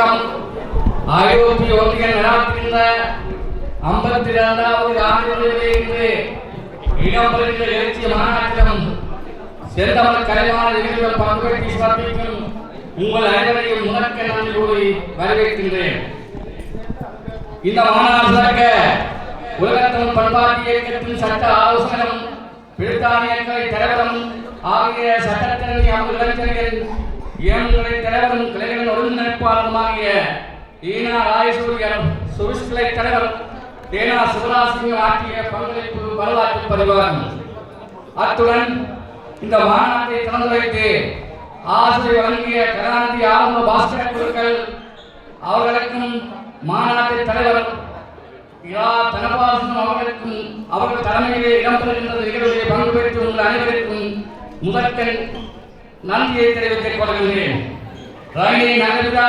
இயக்கம் ஐரோப்பிய ஒன்றியம் நடாத்துகின்ற ஐம்பத்தி இரண்டாவது ஆண்டிலே இன்று இடம்பெறுகின்ற எழுச்சிய மாநாட்டிலும் செந்தமிழ் கலைவாணர் நிகழ்வில் பங்குபற்றி சிறப்பிக்கும் உங்கள் அனைவரையும் முதற்க நன்றி கூறி வரவேற்கின்றேன். இந்த மாநாடு சிறக்க உலகத்தமிழ் பண்பாட்டு இயக்கத்தின் சட்ட ஆலோசகரும் பிரித்தானிய தலைவரும் ஆகிய சட்டத்திறனி இளைஞர்கள் இயங்குகளை தலைவரும் கிளைகளின் ஒருங்கிணைப்பாளருமாகிய ஈனா ராயசூரியர் சுவிஸ் கிளை தலைவர் தேனா சிவராசிங்கம் ஆற்றிய பங்களிப்பு வரலாற்று பதிவாகும். அத்துடன் இந்த மாநாட்டை திறந்து வைத்து ஆசிரியர் வழங்கிய கருணாநிதி ஆரம்ப பாஸ்கர் குழுக்கள் அவர்களுக்கும் மாநாட்டு தலைவர் இரா. தனபாசனம் அவர்களுக்கும் அவர்கள் தலைமையிலே இடம்பெறுகின்ற நிகழ்வுகளை பங்கு பெற்று உங்கள் அனைவருக்கும் முதற்கண் நன்றியை தெரிவித்துக் கொள்கின்றேன். ரயிலை நகர்விழா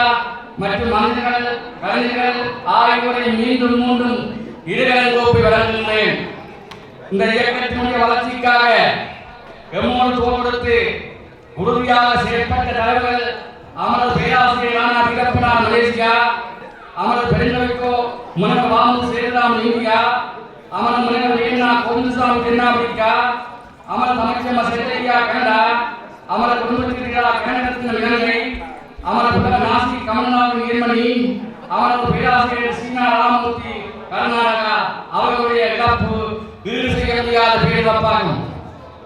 மற்றும் மனிதர்கள் கலைஞர்கள் ஆகியோரை மீண்டும் மீண்டும் இருகலன் கோப்பை வழங்குகின்றேன். இந்த இயக்கத்தினுடைய வளர்ச்சிக்காக எம்மோடு தோல் உறுதியாக செயற்பட்ட தலைவர்கள் அமரர் பேராசிரியரான ராணா மலேசியா அமரர் பெருந்தவைக்கோ முனைவர் வாமு சேதுராம் இந்தியா அமரர் முனைவர் வீணா கோவிந்தசாமி தென்னாப்பிரிக்கா அமரர் அமைச்சர் செல்லையா கனடா அமரர் குடும்பத்திரியா கனடத்தின் இலங்கை அமரர் புகழ் நாசி கமல்நாதன் நீர்மணி அமரர் பேராசிரியர் சீனா ராமமூர்த்தி கர்நாடகா அவர்களுடைய இழப்பு ஈடு செய்ய முடியாத பேரிழப்பாகும்.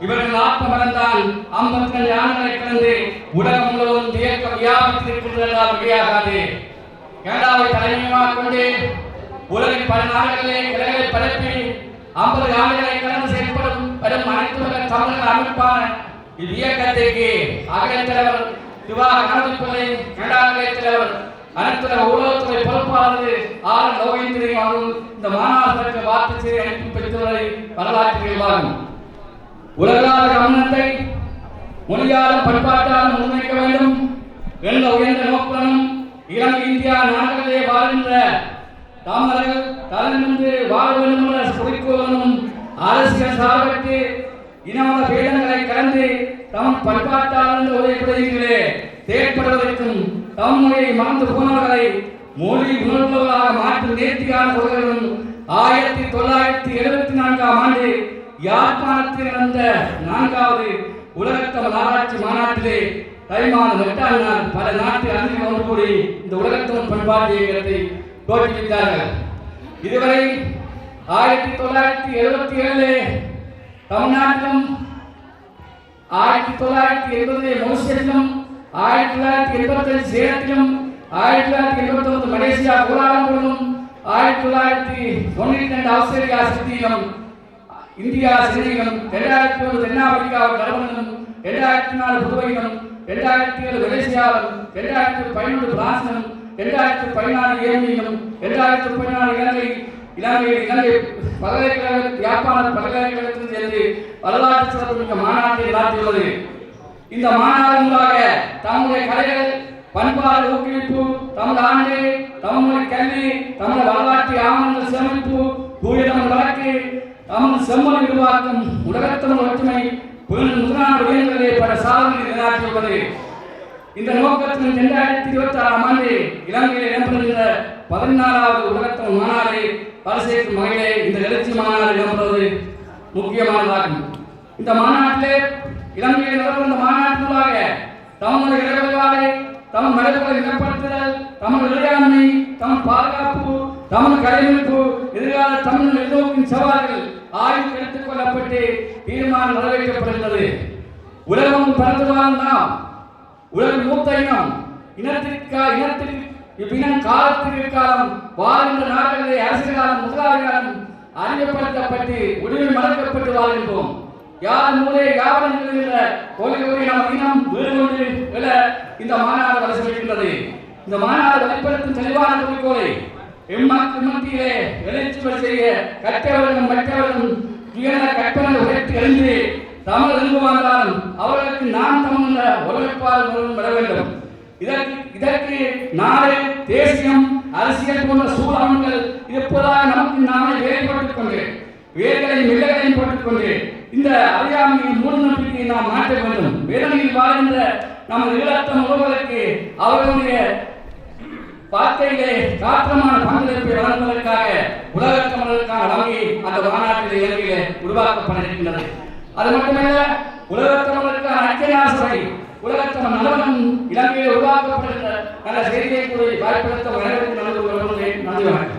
இவர்கள் ஆத்ம பலன்தான் ஐம்பத்தி ஆண்டுகளை கடந்து உலகம் முழுவதும் இயக்கம் வியாபித்திருக்கின்றதால் கனடாவை கொண்டு உலகின் பல நாடுகளிலே கிளைகளை பரப்பி ஐம்பது ஆண்டுகளை கடந்து செயல்படும் வரும் அனைத்து உலக அமைப்பான இது இயக்கத்திற்கு அகல தலைவர் சிவா கணவன்பிள்ளை கனடா கிளை அனைத்துலக ஊடகத்துறை பொறுப்பாளர் ஆர் லோகேந்திரன் அவர்கள் இந்த மாநாட்டிற்கு வார்த்தை செய்தி அனுப்பி பெற்றவரை வரலாற்றில் வாழும் உலகளாத கவனத்தை மொழியாலும் பண்பாட்டாலும் முன்வைக்க வேண்டும். என்ற உயர்ந்த நோக்குடனும் இலங்கை இந்தியா நாடுகளிலே வாழ்கின்ற தாமர்கள் தலைநின்று வாழ வேண்டும் என்ற குறிக்கோளும் அரசியல் சார்பற்று இனமத பேதங்களை தம் பண்பாட்டாளர் உதவிப்படுகிறே செயற்படுவதற்கும் தம் மொழியை மறந்து போனவர்களை மொழி உணர்வுகளாக மாற்றும் நேர்த்தியான கொள்கைகளும் ஆயிரத்தி தொள்ளாயிரத்தி எழுபத்தி நான்காம் ஆண்டு யாழ்ப்பாணத்தில் நடந்த நான்காவது உலகத்தமிழ் ஆராய்ச்சி மாநாட்டிலே தைமான் எட்டாம் நாள் பல நாட்டு அறிஞர்கள் ஒன்று கூடி இந்த உலகத்தமிழ் பண்பாட்டு இயக்கத்தை தோற்றுவித்தார்கள். இதுவரை ஆயிரத்தி தொள்ளாயிரத்தி எழுபத்தி ஏழு தமிழ்நாட்டிலும் ஆயிரத்தி தொள்ளாயிரத்தி எண்பது மொரிஷியஸிலும் ஆயிரத்தி தொள்ளாயிரத்தி எண்பத்தஞ்சு சேலத்திலும் ஆயிரத்தி தொள்ளாயிரத்தி எண்பத்தி ஒன்பது மலேசியா கோலாலம்பூரிலும் ஆயிரத்தி தொள்ளாயிரத்தி தொண்ணூத்தி ரெண்டு ஆஸ்திரேலியா சிட்டியிலும் இந்தியா சிறியிலும் இரண்டாயிரத்தி ஒன்று தென்னாப்பிரிக்கா டர்பனிலும் இரண்டாயிரத்தி நாலு புதுவையிலும் இரண்டாயிரத்தி ஏழு மலேசியாவிலும் இரண்டாயிரத்தி பதினொன்று பிரான்சிலும் இரண்டாயிரத்தி பதினாலு ஏமியிலும் இரண்டாயிரத்தி பதினாலு இலங்கை இலங்கை இலங்கை பல்கலைக்கழக யாழ்ப்பாண பல்கலைக்கழகத்தில் சேர்ந்து வரலாற்று சிறப்புமிக்க மாநாட்டை நடத்தியுள்ளது. இந்த மாநாடு மூலமாக தம்முடைய கலைகள் பண்பாடு ஊக்குவிப்பு தமிழ் ஆண்டு தமிழ் கல்வி தமிழ் வரலாற்று ஆவணங்கள் சேமிப்பு தூய வழக்கு தமிழ் செம்மொழி உருவாக்கம் உலகத்தமிழ் ஒற்றுமை பேணும் முதலான விடயங்களிலே பல சாதனைகளை நிலைநாட்டியுள்ளது இந்த நோக்கத்தில் இரண்டாயிரத்தி இருபத்தி ஆறாம் ஆண்டு இலங்கையில் இடம்பெறுகின்ற பதினாலாவது உலகத்தமிழ் மாநாடு பரிசேற்கும் வகையிலே இந்த எழுச்சி மாநாடு இடம்பெறுவது முக்கியமானதாகும். இந்த மாநாட்டிலே இலங்கையில் நடக்கும் இந்த மாநாட்டினூடாக தமிழ் இறைவர்களை தமிழ் மரபுகளை நிலப்படுத்துதல் தமிழ் இறையாண்மை தமிழ் பாதுகாப்பு தமிழ் கலையமைப்பு எதிர்கால தமிழ் எதிர்நோக்கும் சவால்கள் ஆய்வு எடுத்துக் கொள்ளப்பட்டு தீர்மானம் நிறைவேற்றப்படுகிறது உலகம் பறந்து வாழ்ந்தாம் உலக மூத்த இனம் இனத்திற்கா இனத்திற்கு இவ்வினம் காலத்திற்கு காலம் வாழ்கின்ற நாடுகளிலே அரசியல் காலம் முதலாளி காலம் அறிமுகப்படுத்தப்பட்டு உடலில் மறக்கப்பட்டு வாழ்கின்றோம். யார் மூலே யாவரும் என்ற கொள்கை நம் இனம் வீடு கொண்டு இந்த மாநாடு வலசமிக்கின்றது இந்த மாநாடு வெளிப்படுத்தும் தெளிவான குறிக்கோளை எம்மக்கு மத்தியிலே எழுச்சி செய்ய கற்றவர்களும் மற்றவர்களும் துயர கற்பனை உயர்த்தி எழுந்து தமிழ் எழுந்து வந்தாலும் அவர்களுக்கு நான் தமிழ் என்ற ஒருமைப்பால் வர வேண்டும். இதற்கு இதற்கு நாடு தேசியம் அரசியல் போன்ற சூழல்கள் இருப்பதாக நமக்கு நாமே வேறுபட்டுக் கொண்டு வேர்களை மில்லகளையும் போட்டுக்கொண்டு இந்த அறியாமையின் மூட நம்பிக்கையை நாம் மாற்ற வேண்டும். வேதனையில் வாழ்கின்ற நமது ஈழத்தம் உறவுகளுக்கு அவர்களுடைய வாழ்க்கையிலே காற்றமான பங்களிப்பை வழங்குவதற்காக உலகத் தமிழருக்கான வங்கி அந்த மாநாட்டில் இலங்கையிலே உருவாக்கப்பட இருக்கின்றது அது மட்டுமல்ல உலகத் தமிழருக்கான ஐக்கிய சபை உலகத் தமிழ் இலங்கையில் உருவாக்கப்பட்டிருந்த நல்ல செய்தியை கூறி வாய்ப்படுத்த வரவேற்கும் நன்றி நன்றி வணக்கம்.